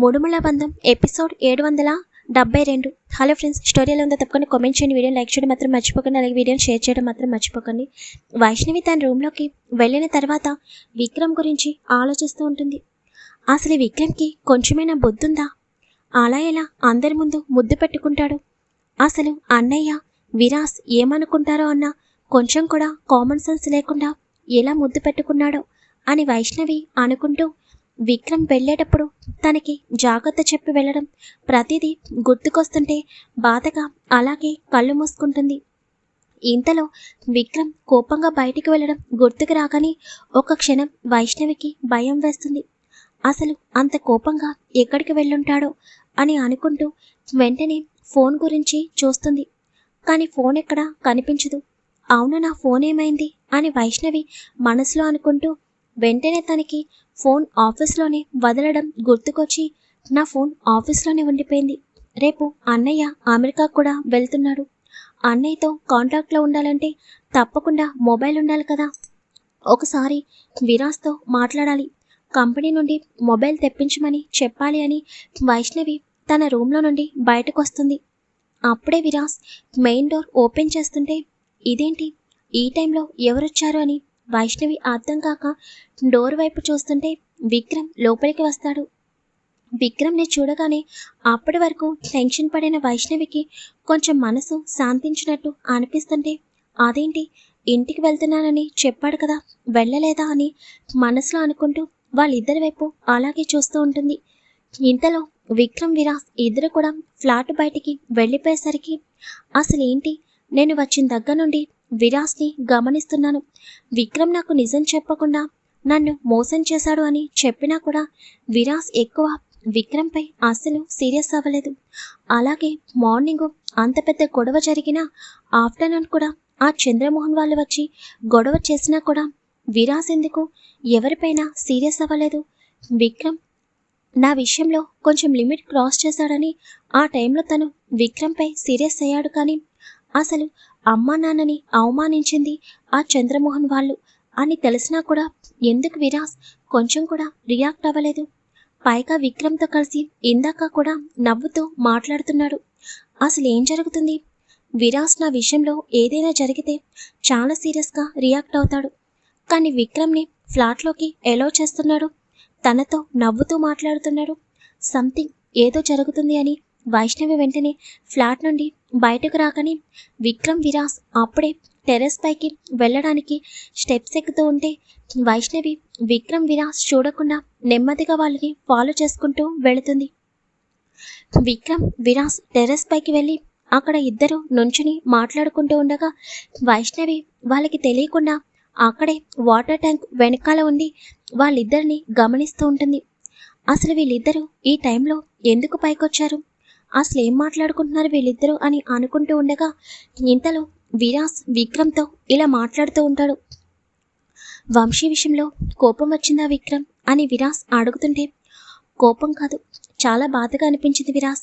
మూడుమల బంధం ఎపిసోడ్ ఏడు వందల డెబ్బై రెండు. హలో ఫ్రెండ్స్ స్టోరీలో ఉందో తప్పకుండా కామెంట్ చేయండి. వీడియో లైక్ చేయడం మాత్రం మర్చిపోకండి. అలాగే వీడియోని షేర్ చేయడం మాత్రం మర్చిపోకండి. వైష్ణవి తన రూమ్లోకి వెళ్ళిన తర్వాత విక్రమ్ గురించి ఆలోచిస్తూ ఉంటుంది. అసలు విక్రమ్కి కొంచెమైనా బొద్దుందా? అలా ఎలా అందరి ముందు ముద్దు పెట్టుకుంటాడు? అసలు అన్నయ్య విరాస్ ఏమనుకుంటారో అన్న కొంచెం కూడా కామన్ సెన్స్ లేకుండా ఎలా ముద్దు పెట్టుకున్నాడో అని వైష్ణవి అనుకుంటూ విక్రమ్ వెళ్ళేటప్పుడు తనకి జాగ్రత్త చెప్పి వెళ్ళడం ప్రతిదీ గుర్తుకొస్తుంటే బాధగా అలాగే కళ్ళు మూసుకుంటుంది. ఇంతలో విక్రమ్ కోపంగా బయటికి వెళ్ళడం గుర్తుకు రాగానే ఒక క్షణం వైష్ణవికి భయం వేస్తుంది. అసలు అంత కోపంగా ఎక్కడికి వెళ్ళుంటాడో అని అనుకుంటూ వెంటనే ఫోన్ గురించి చూస్తుంది. కానీ ఫోన్ ఎక్కడా కనిపించదు. అవును నా ఫోన్ ఏమైంది అని వైష్ణవి మనసులో అనుకుంటూ వెంటనే తనకి ఫోన్ ఆఫీస్లోనే వదలడం గుర్తుకొచ్చి నా ఫోన్ ఆఫీస్లోనే ఉండిపోయింది. రేపు అన్నయ్య అమెరికా కూడా వెళ్తున్నాడు. అన్నయ్యతో కాంటాక్ట్లో ఉండాలంటే తప్పకుండా మొబైల్ ఉండాలి కదా. ఒకసారి విరాస్తో మాట్లాడాలి. కంపెనీ నుండి మొబైల్ తెప్పించమని చెప్పాలి అని వైష్ణవి తన రూమ్లో నుండి బయటకు వస్తుంది అప్పుడే విరాస్ మెయిన్ డోర్ ఓపెన్ చేస్తుంటే ఇదేంటి? ఈ టైంలో ఎవరొచ్చారు అని వైష్ణవి అర్థం కాక డోర్ వైపు చూస్తుంటే విక్రమ్ లోపలికి వస్తాడు. విక్రమ్ని చూడగానే అప్పటి వరకు టెన్షన్ పడిన వైష్ణవికి కొంచెం మనసు శాంతించినట్టు అనిపిస్తుంటే అదేంటి? ఇంటికి వెళ్తున్నానని చెప్పాడు కదా వెళ్ళలేదా? అని మనసులో అనుకుంటూ వాళ్ళిద్దరి వైపు అలాగే చూస్తూ ఉంటుంది. ఇంతలో విక్రమ్ విరాస్ ఇద్దరు కూడా ఫ్లాట్ బయటికి వెళ్ళిపోయేసరికి అసలు ఏంటి నేను వచ్చిన దగ్గర నుండి విరాస్ని గమనిస్తున్నాను. విక్రమ్ నాకు నిజం చెప్పకుండా నన్ను మోసం చేశాడు అని చెప్పినా కూడా విరాస్ ఎక్కువ విక్రమ్పై అస్సలు సీరియస్ అవ్వలేదు. అలాగే మార్నింగ్ అంత పెద్ద గొడవ జరిగినా ఆఫ్టర్నూన్ కూడా ఆ చంద్రమోహన్ వాళ్ళు వచ్చి గొడవ చేసినా కూడా విరాస్ ఎందుకు ఎవరిపైనా సీరియస్ అవ్వలేదు? విక్రమ్ నా విషయంలో కొంచెం లిమిట్ క్రాస్ చేశాడని ఆ టైంలో తను విక్రమ్పై సీరియస్ అయ్యాడు కానీ అసలు అమ్మా నాన్నని అవమానించింది ఆ చంద్రమోహన్ వాళ్ళు. అని తెలిసినా కూడా ఎందుకు విరాస్? కొంచెం కూడా రియాక్ట్ అవ్వలేదు. పైగా విక్రమ్తో కలిసి ఇందాక కూడా నవ్వుతూ మాట్లాడుతున్నాడు. అసలు ఏం జరుగుతుంది? విరాస్ నా విషయంలో ఏదైనా జరిగితే చాలా సీరియస్గా రియాక్ట్ అవుతాడు. కానీ విక్రమ్ని ఫ్లాట్లోకి ఎలో చేస్తున్నాడు. తనతో నవ్వుతూ మాట్లాడుతున్నాడు. సంథింగ్ ఏదో జరుగుతుంది అని వైష్ణవి వెంటనే ఫ్లాట్ నుండి బయటకు రాగానే విక్రమ్ విరాస్ అప్పుడే టెర్రస్ పైకి వెళ్ళడానికి స్టెప్స్ ఎక్కుతూ ఉంటే వైష్ణవి విక్రమ్ విరాస్ చూడకుండా నెమ్మదిగా వాళ్ళని ఫాలో చేసుకుంటూ వెళుతుంది. విక్రమ్ విరాస్ టెర్రస్ పైకి వెళ్ళి అక్కడ ఇద్దరు నుంచుని మాట్లాడుకుంటూ ఉండగా వైష్ణవి వాళ్ళకి తెలియకుండా అక్కడే వాటర్ ట్యాంక్ వెనకాల ఉండి వాళ్ళిద్దరిని గమనిస్తూ ఉంటుంది. అసలు వీళ్ళిద్దరూ ఈ టైంలో ఎందుకు పైకొచ్చారు? అసలు ఏం మాట్లాడుకుంటున్నారు వీళ్ళిద్దరూ అని అనుకుంటూ ఉండగా ఇంతలో విరాస్ విక్రమ్తో ఇలా మాట్లాడుతూ ఉంటాడు. వంశీ విషయంలో కోపం వచ్చిందా విక్రమ్? అని విరాస్ అడుగుతుంటే కోపం కాదు చాలా బాధగా అనిపించింది విరాస్.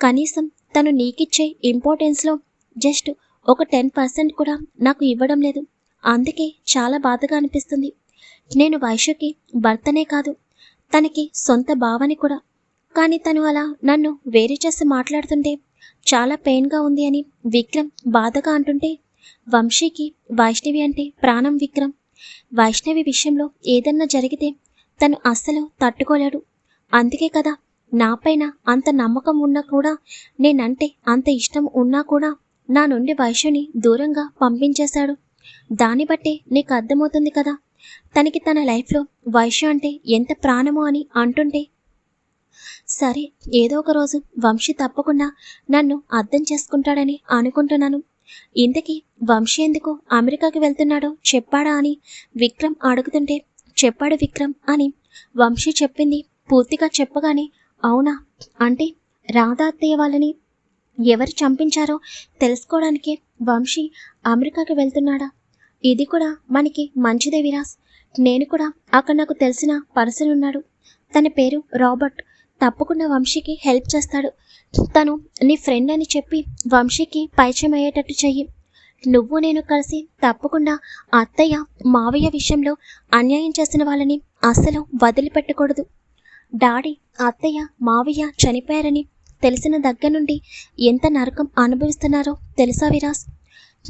కనీసం తను నీకిచ్చే ఇంపార్టెన్స్లో జస్ట్ ఒక టెన్ పర్సెంట్ కూడా నాకు ఇవ్వడం లేదు. అందుకే చాలా బాధగా అనిపిస్తుంది. నేను వైశ్యకి భర్తనే కాదు తనకి సొంత భావని కూడా కానీ తను అలా నన్ను వేరే చేసి మాట్లాడుతుంటే చాలా పెయిన్గా ఉంది అని విక్రమ్ బాధగా అంటుంటే వంశీకి వైష్ణవి అంటే ప్రాణం విక్రమ్. వైష్ణవి విషయంలో ఏదన్నా జరిగితే తను అస్సలు తట్టుకోలేడు. అందుకే కదా నాపైన అంత నమ్మకం ఉన్నా కూడా నేనంటే అంత ఇష్టం ఉన్నా కూడా నా నుండి వైశ్యుని దూరంగా పంపించేశాడు. దాన్ని బట్టే నీకు అర్థమవుతుంది కదా తనకి తన లైఫ్లో వైశ్య అంటే ఎంత ప్రాణమో అని అంటుంటే సరే ఏదో ఒక రోజు వంశీ తప్పకుండా నన్ను అర్థం చేసుకుంటాడని అనుకుంటున్నాను. ఇంతకీ వంశీ ఎందుకు అమెరికాకి వెళ్తున్నాడో చెప్పాడా అని విక్రమ్ అడుగుతుంటే చెప్పాడు విక్రమ్ అని వంశీ చెప్పింది పూర్తిగా చెప్పగానే అవునా? అంటే రాధా అత్తయ్య వాళ్ళని ఎవరు చంపించారో తెలుసుకోవడానికే వంశీ అమెరికాకి వెళ్తున్నాడా? ఇది కూడా మనకి మంచిదే విరాస్. నేను కూడా అక్కడ నాకు తెలిసిన పర్సన్ ఉన్నాడు. తన పేరు రాబర్ట్. తప్పకుండా వంశీకి హెల్ప్ చేస్తాడు. తను నీ ఫ్రెండ్ అని చెప్పి వంశీకి పరిచయం అయ్యేటట్టు చెయ్యి. నువ్వు నేను కలిసి తప్పకుండా అత్తయ్య మావయ్య విషయంలో అన్యాయం చేసిన వాళ్ళని అస్సలు వదిలిపెట్టకూడదు. డాడీ అత్తయ్య మావయ్య చనిపోయారని తెలిసిన దగ్గర నుండి ఎంత నరకం అనుభవిస్తున్నారో తెలుసా విరాస్?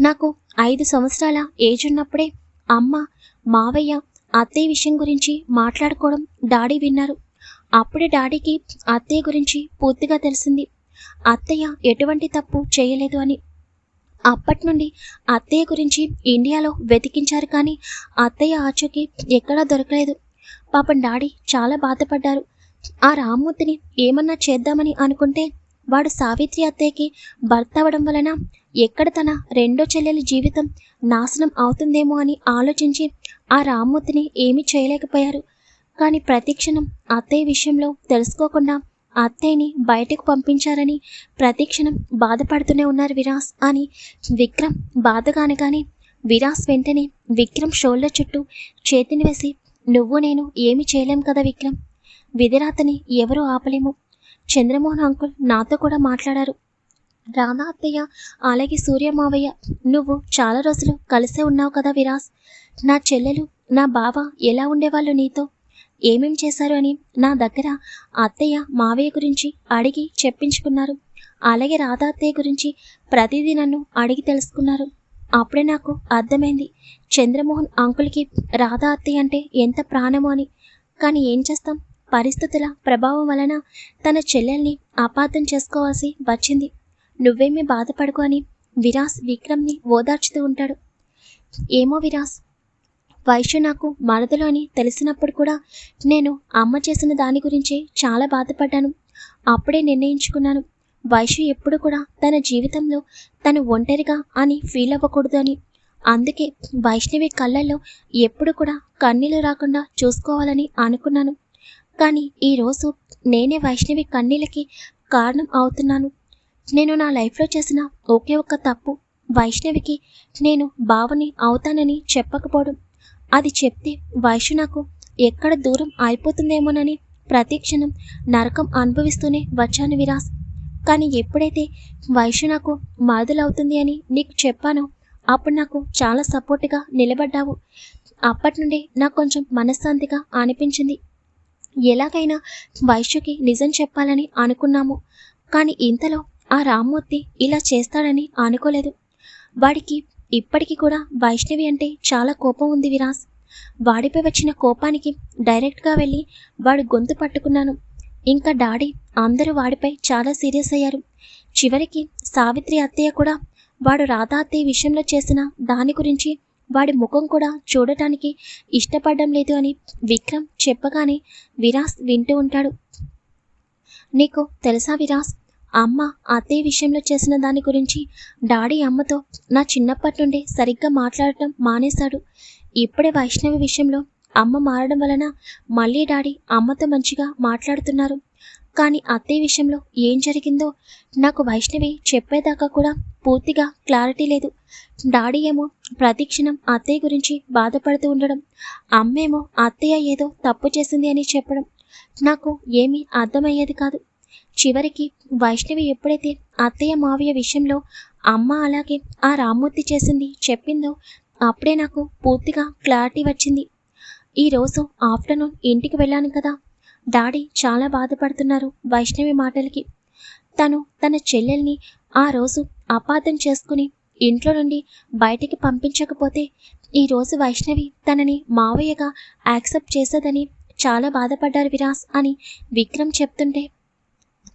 నాకు ఐదు సంవత్సరాల ఏజ్ ఉన్నప్పుడే అమ్మ మావయ్య అత్తయ్య విషయం గురించి మాట్లాడుకోవడం డాడీ విన్నారు. అప్పుడే డాడీకి అత్తయ్య గురించి పూర్తిగా తెలిసింది. అత్తయ్య ఎటువంటి తప్పు చేయలేదు అని. అప్పటి నుండి అత్తయ్య గురించి ఇండియాలో వెతికించారు కానీ అత్తయ్య ఆచూకి ఎక్కడా దొరకలేదు. పాపం డాడీ చాలా బాధపడ్డారు. ఆ రామ్మూర్తిని ఏమన్నా చేద్దామని అనుకుంటే వాడు సావిత్రి అత్తయ్యకి భర్త అవ్వడం వలన ఎక్కడ తన రెండో చెల్లెలి జీవితం నాశనం అవుతుందేమో అని ఆలోచించి ఆ రామ్మూర్తిని ఏమీ చేయలేకపోయారు. కానీ ప్రతిక్షణం అత్తయ్య విషయంలో తెలుసుకోకుండా అత్తయ్యని బయటకు పంపించారని ప్రతిక్షణం బాధపడుతూనే ఉన్నారు విరాస్ అని విక్రమ్ బాధగా కానీ విరాస్ వెంటనే విక్రమ్ షోల్డర్ చుట్టూ చేతిని వేసి నువ్వు నేను ఏమి చేయలేం కదా విక్రమ్? విధిరాతని ఎవరూ ఆపలేము? చంద్రమోహన్ అంకుల్ నాతో కూడా మాట్లాడారు. రాధా అత్తయ్య అలాగే సూర్య మావయ్య నువ్వు చాలా రోజులు కలిసే ఉన్నావు కదా విరాస్? నా చెల్లెలు నా బావ ఎలా ఉండేవాళ్ళు నీతో? ఏమేం చేశారు అని నా దగ్గర అత్తయ్య మావయ్య గురించి అడిగి చెప్పించుకున్నారు. అలాగే రాధా అత్తయ్య గురించి ప్రతిదీ నన్ను అడిగి తెలుసుకున్నారు. అప్పుడే నాకు అర్థమైంది చంద్రమోహన్ అంకుల్కి రాధా అత్తయ్య అంటే ఎంత ప్రాణమో అని. కానీ ఏం చేస్తాం? పరిస్థితుల ప్రభావం వలన తన చెల్లెల్ని అపార్థం చేసుకోవాల్సి వచ్చింది. నువ్వేమీ బాధపడుకో అని విరాస్ విక్రమ్ని ఓదార్చుతూ ఉంటాడు. ఏమో విరాస్ వైశ్య నాకు మరదలు అని తెలిసినప్పుడు కూడా నేను అమ్మ చేసిన దాని గురించి చాలా బాధపడ్డాను. అప్పుడే నిర్ణయించుకున్నాను. వైశ్య ఎప్పుడు కూడా తన జీవితంలో తను ఒంటరిగా అని ఫీల్ అవ్వకూడదు అని. అందుకే వైష్ణవి కళ్ళల్లో ఎప్పుడు కూడా కన్నీళ్ళు రాకుండా చూసుకోవాలని అనుకున్నాను. కానీ ఈరోజు నేనే వైష్ణవి కన్నీళ్ళకి కారణం అవుతున్నాను. నేను నా లైఫ్లో చేసిన ఒకే ఒక్క తప్పు వైష్ణవికి నేను బావని అవుతానని చెప్పకపోవడం. అది చెప్తే వైశ్య నాకు ఎక్కడ దూరం అయిపోతుందేమోనని ప్రతిక్షణం నరకం అనుభవిస్తూనే వచ్చాను విరాస్. కానీ ఎప్పుడైతే వైశ్య నాకు మాదులవుతుంది అని నీకు చెప్పానో అప్పుడు నాకు చాలా సపోర్ట్గా నిలబడ్డావు. అప్పటి నుండి నాకు కొంచెం మనశ్శాంతిగా అనిపించింది. ఎలాగైనా వైశ్యకి నిజం చెప్పాలని అనుకున్నాము. కానీ ఇంతలో ఆ రామ్మూర్తి ఇలా చేస్తాడని అనుకోలేదు. వాడికి ఇప్పటికీ కూడా వైష్ణవి అంటే చాలా కోపం ఉంది విరాస్. వాడిపై వచ్చిన కోపానికి డైరెక్ట్గా వెళ్ళి వాడు గొంతు పట్టుకున్నాను. ఇంకా డాడీ అందరూ వాడిపై చాలా సీరియస్ అయ్యారు. చివరికి సావిత్రి అత్తయ్య కూడా వాడు రాధా అత్తయ్య విషయంలో చేసిన దాని గురించి వాడి ముఖం కూడా చూడటానికి ఇష్టపడడం లేదు అని విక్రమ్ చెప్పగానే విరాస్ వింటూ ఉంటాడు. నీకు తెలుసా విరాస్? అమ్మ అత్తయ్య విషయంలో చేసిన దాని గురించి డాడీ అమ్మతో నా చిన్నప్పటి నుండి సరిగ్గా మాట్లాడటం మానేశాడు. ఇప్పుడే వైష్ణవి విషయంలో అమ్మ మారడం వలన మళ్ళీ డాడీ అమ్మతో మంచిగా మాట్లాడుతున్నారు. కానీ అత్తయ్య విషయంలో ఏం జరిగిందో నాకు వైష్ణవి చెప్పేదాకా కూడా పూర్తిగా క్లారిటీ లేదు. డాడీ ఏమో ప్రతిక్షణం అత్తయ్య గురించి బాధపడుతూ ఉండడం అమ్మేమో అత్తయ్య ఏదో తప్పు చేసింది అని చెప్పడం నాకు ఏమీ అర్థమయ్యేది కాదు. చివరికి వైష్ణవి ఎప్పుడైతే అత్తయ్య మావయ్య విషయంలో అమ్మ అలాగే ఆ రామ్మూర్తి చేసింది చెప్పిందో అప్పుడే నాకు పూర్తిగా క్లారిటీ వచ్చింది. ఈరోజు ఆఫ్టర్నూన్ ఇంటికి వెళ్ళాను కదా. డాడీ చాలా బాధపడుతున్నారు వైష్ణవి మాటలకి. తను తన చెల్లెల్ని ఆ రోజు అపార్థం చేసుకుని ఇంట్లో నుండి బయటికి పంపించకపోతే ఈరోజు వైష్ణవి తనని మావయ్యగా యాక్సెప్ట్ చేసేదని చాలా బాధపడ్డారు విరాస్ అని విక్రమ్ చెప్తుంటే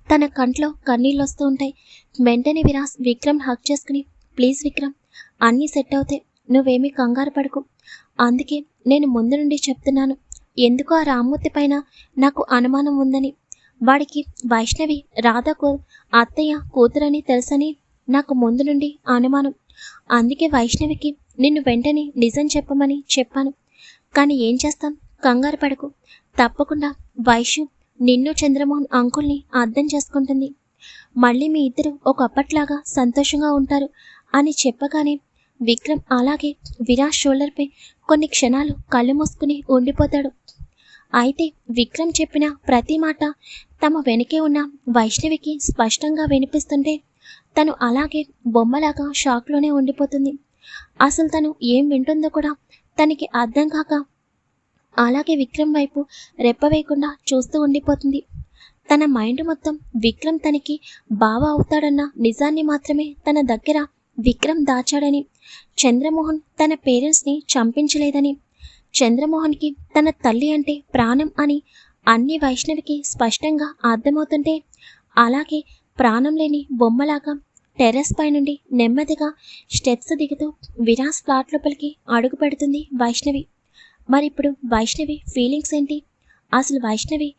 తన కంట్లో కన్నీళ్ళు వస్తూ ఉంటాయి. వెంటనే విరాస్ విక్రమ్ హక్ చేసుకుని ప్లీజ్ విక్రమ్ అన్నీ సెట్ అవుతాయి నువ్వేమీ కంగారు పడకు. అందుకే నేను ముందు నుండి చెప్తున్నాను. ఎందుకు ఆ రామ్మూర్తి పైన నాకు అనుమానం ఉందని? వాడికి వైష్ణవి రాధకు అత్తయ్య కూతురని తెలుసని నాకు ముందు నుండి అనుమానం. అందుకే వైష్ణవికి నిన్ను వెంటనే నిజం చెప్పమని చెప్పాను. కానీ ఏం చేస్తాం? కంగారు పడకు. తప్పకుండా వైష్ణవి నిన్ను చంద్రమోహన్ అంకుల్ని అర్థం చేసుకుంటుంది. మళ్ళీ మీ ఇద్దరు ఒకప్పట్లాగా సంతోషంగా ఉంటారు అని చెప్పగానే విక్రమ్ అలాగే విరాజ్ షోల్డర్పై కొన్ని క్షణాలు కళ్ళు మూసుకుని ఉండిపోతాడు. అయితే విక్రమ్ చెప్పిన ప్రతి మాట తమ వెనకే ఉన్న వైష్ణవికి స్పష్టంగా వినిపిస్తుంటే తను అలాగే బొమ్మలాగా షాక్లోనే ఉండిపోతుంది. అసలు తను ఏం వింటుందో కూడా తనకి అర్థం కాక అలాగే విక్రమ్ వైపు రెప్పవేయకుండా చూస్తూ ఉండిపోతుంది. తన మైండ్ మొత్తం విక్రమ్ తనకి బావ అవుతాడన్న నిజాన్ని మాత్రమే తన దగ్గర విక్రమ్ దాచాడని చంద్రమోహన్ తన పేరెంట్స్ని చంపించలేదని చంద్రమోహన్కి తన తల్లి అంటే ప్రాణం అని అన్ని వైష్ణవికి స్పష్టంగా అర్థమవుతుంటే అలాగే ప్రాణం లేని బొమ్మలాగా టెర్రస్ పై నుండి నెమ్మదిగా స్టెప్స్ దిగుతూ విరాస్ ఫ్లాట్ లోపలికి అడుగు పెడుతుంది వైష్ణవి. మరి ఇప్పుడు వైష్ణవి ఫీలింగ్స్ ఏంటి? అసలు వైష్ణవి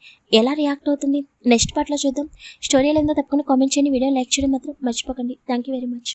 ఎలా రియాక్ట్ అవుతుంది? నెక్స్ట్ పార్ట్లో చూద్దాం. స్టోరీ ఏందో తప్పకుండా కామెంట్ చేయండి. వీడియో లైక్ చేయడం మాత్రం మర్చిపోకండి. Thank you very much.